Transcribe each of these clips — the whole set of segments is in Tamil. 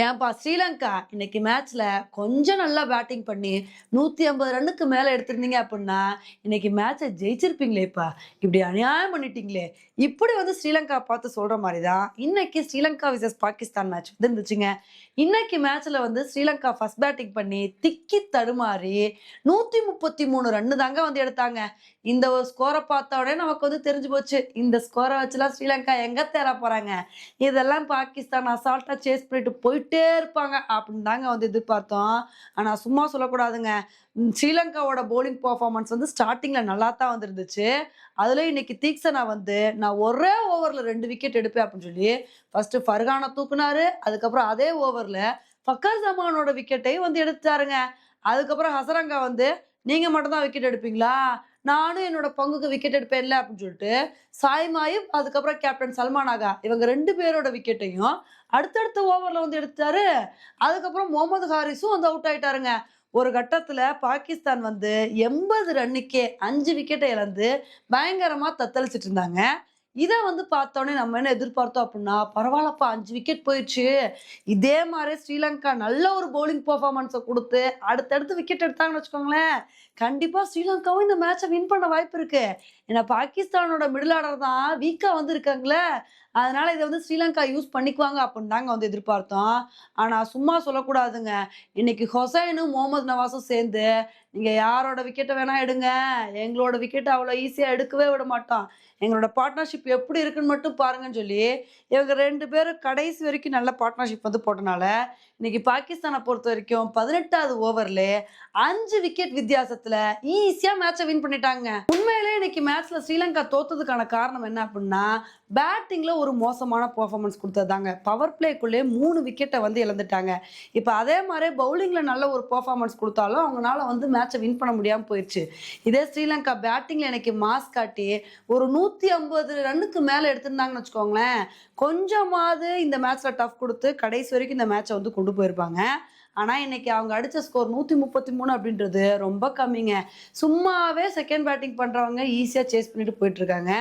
ஏன்பா ஸ்ரீலங்கா இன்னைக்கு மேட்ச்ல கொஞ்சம் நல்லா பேட்டிங் பண்ணி நூத்தி ஐம்பது ரன்னுக்கு மேல எடுத்திருந்தீங்க அப்படின்னா இன்னைக்கு மேட்சை ஜெயிச்சிருப்பீங்களேப்பா. இப்படி அநியாயம் பண்ணிட்டீங்களே. இப்படி வந்து ஸ்ரீலங்கா பார்த்து சொல்ற மாதிரி தான் இன்னைக்கு ஸ்ரீலங்கா விசஸ் பாகிஸ்தான் மேட்ச் வந்து இருந்துச்சுங்க. இன்னைக்கு மேட்ச்ல வந்து ஸ்ரீலங்கா ஃபர்ஸ்ட் பேட்டிங் பண்ணி திக்கி தடுமாறி நூத்தி முப்பத்தி மூணு ரன்னு தாங்க வந்து எடுத்தாங்க. இந்த ஒரு ஸ்கோரை பார்த்த உடனே நமக்கு வந்து தெரிஞ்சு போச்சு. இந்த ஸ்கோரை வச்சுலாம் ஸ்ரீலங்கா எங்க தேர போறாங்க? இதெல்லாம் பாகிஸ்தான் அசால்ட்டா சேஸ் பண்ணிட்டு போயிட்டே இருப்பாங்க. அப்படின்னு தாங்க வந்து எதிர்பார்த்தோம். ஆனால் சும்மா சொல்லக்கூடாதுங்க. ஸ்ரீலங்காவோட போலிங் பர்ஃபார்மன்ஸ் வந்து ஸ்டார்டிங்கில் நல்லா தான் வந்துருந்துச்சு. அதில் இன்னைக்கு தீக்ஷனா வந்து நான் ஒரே ஓவரில் ரெண்டு விக்கெட் எடுப்பேன் அப்படின்னு சொல்லி ஃபர்ஸ்ட் ஃபர்கானை தூக்குனாரு. அதுக்கப்புறம் அதே ஓவரில் ஃபக்கர் ஜமானோட விக்கெட்டையும் வந்து எடுத்துட்டாருங்க. அதுக்கப்புறம் ஹசரங்கா வந்து நீங்கள் மட்டும்தான் விக்கெட் எடுப்பீங்களா? நானும் என்னோட பங்குக்கு விக்கெட் எடுப்பேன்ல அப்படின்னு சொல்லிட்டு சாய்மாயும் அதுக்கப்புறம் கேப்டன் சல்மான் ஆகா இவங்க ரெண்டு பேரோட விக்கெட்டையும் அடுத்தடுத்த ஓவரில் வந்து எடுத்தாரு அதுக்கப்புறம் முகமது ஹாரிஸும் வந்து அவுட் ஆயிட்டாருங்க. ஒரு கட்டத்தில் பாகிஸ்தான் வந்து எண்பது ரன்னுக்கே அஞ்சு விக்கெட்டை இழந்து பயங்கரமாக தத்தளிச்சிட்டு இருந்தாங்க. இதை வந்து பார்த்தோன்னே நம்ம என்ன எதிர்பார்த்தோம் அப்படின்னா பரவாயில்லப்பா அஞ்சு விக்கெட் போயிடுச்சு. இதே மாதிரி ஸ்ரீலங்கா நல்ல ஒரு பவுலிங் பர்ஃபார்மன்ஸை கொடுத்து அடுத்தடுத்து விக்கெட் எடுத்தாங்கன்னு வச்சுக்கோங்களேன். கண்டிப்பா ஸ்ரீலங்காவும் இந்த மேட்சை வின் பண்ண வாய்ப்பு இருக்கு. ஏன்னா பாகிஸ்தானோட மிடில் ஆர்டர் தான் வீக்கா வந்து இருக்காங்களே அதனால இதை வந்து ஸ்ரீலங்கா யூஸ் பண்ணிக்குவாங்க அப்படின்னு தாங்க வந்து எதிர்பார்த்தோம். ஆனா சும்மா சொல்லக்கூடாதுங்க. இன்னைக்கு ஹொசைனும் முகமது நவாஸும் சேர்ந்து நீங்க யாரோட விக்கெட்டை வேணா எடுங்க. எங்களோட விக்கெட்டை அவ்வளோ ஈஸியா எடுக்கவே விட மாட்டோம். எங்களோட பார்ட்னர்ஷிப் எப்படி இருக்குன்னு மட்டும் பாருங்கன்னு சொல்லி இவங்க ரெண்டு பேரும் கடைசி வரைக்கும் நல்ல பார்ட்னர்ஷிப் வந்து போட்டனால இன்னைக்கு பாகிஸ்தானை பொறுத்த வரைக்கும் பதினெட்டாவது ஓவர்ல அஞ்சு விக்கெட் வித்தியாசத்தை வித்தியாசத்துல ஈஸியா மேட்சை வின் பண்ணிட்டாங்க. உண்மையிலே இன்னைக்கு மேட்ச்ல ஸ்ரீலங்கா தோத்ததுக்கான காரணம் என்ன அப்படின்னா பேட்டிங்ல ஒரு மோசமான பர்ஃபார்மன்ஸ் கொடுத்ததாங்க பவர் பிளேக்குள்ளே மூணு விக்கெட்டை வந்து இழந்துட்டாங்க. இப்போ அதே மாதிரி பவுலிங்ல நல்ல ஒரு பர்ஃபார்மன்ஸ் கொடுத்தாலும் அவங்களால வந்து மேட்சை வின் பண்ண முடியாம போயிடுச்சு இதே ஸ்ரீலங்கா பேட்டிங்ல எனக்கு மாஸ் காட்டி ஒரு நூத்தி ஐம்பது ரன்னுக்கு மேல எடுத்திருந்தாங்கன்னு வச்சுக்கோங்களேன் கொஞ்சமாவது இந்த மேட்ச்ல டஃப் கொடுத்து கடைசி வரைக்கும் இந்த மேட்சை வந்து கொண்டு போயிருப்பாங்க. ஆனால் இன்னைக்கு அவங்க அடித்த ஸ்கோர் நூற்றி முப்பத்தி மூணு அப்படின்றது ரொம்ப கம்மிங்க. சும்மாவே செகண்ட் பேட்டிங் பண்ணுறவங்க ஈஸியாக சேஸ் பண்ணிட்டு போயிட்டுருக்காங்க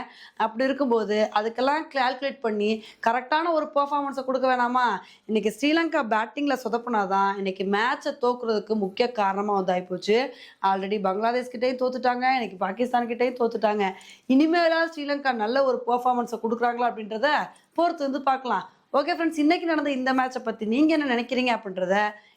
அப்படி இருக்கும்போது அதுக்கெல்லாம் கால்குலேட் பண்ணி கரெக்டான ஒரு பர்ஃபார்மன்ஸை கொடுக்க வேணாமா? இன்னைக்கு ஸ்ரீலங்கா பேட்டிங்கில் சொதப்புனாதான் இன்னைக்கு மேட்சை தோக்குறதுக்கு முக்கிய காரணமாக வந்து போச்சு ஆல்ரெடி பங்களாதேஷ் கிட்டேயும் தோத்துட்டாங்க இன்னைக்கு பாகிஸ்தான் கிட்டேயும் தோத்துட்டாங்க. இனிமேலா ஸ்ரீலங்கா நல்ல ஒரு பர்ஃபார்மன்ஸை கொடுக்குறாங்களா அப்படின்றத பொறுத்து வந்து பார்க்கலாம். ஓகே ஃப்ரெண்ட்ஸ் இன்னைக்கு நடந்த இந்த மேட்சை பற்றி நீங்கள் என்ன நினைக்கிறீங்க அப்படின்றத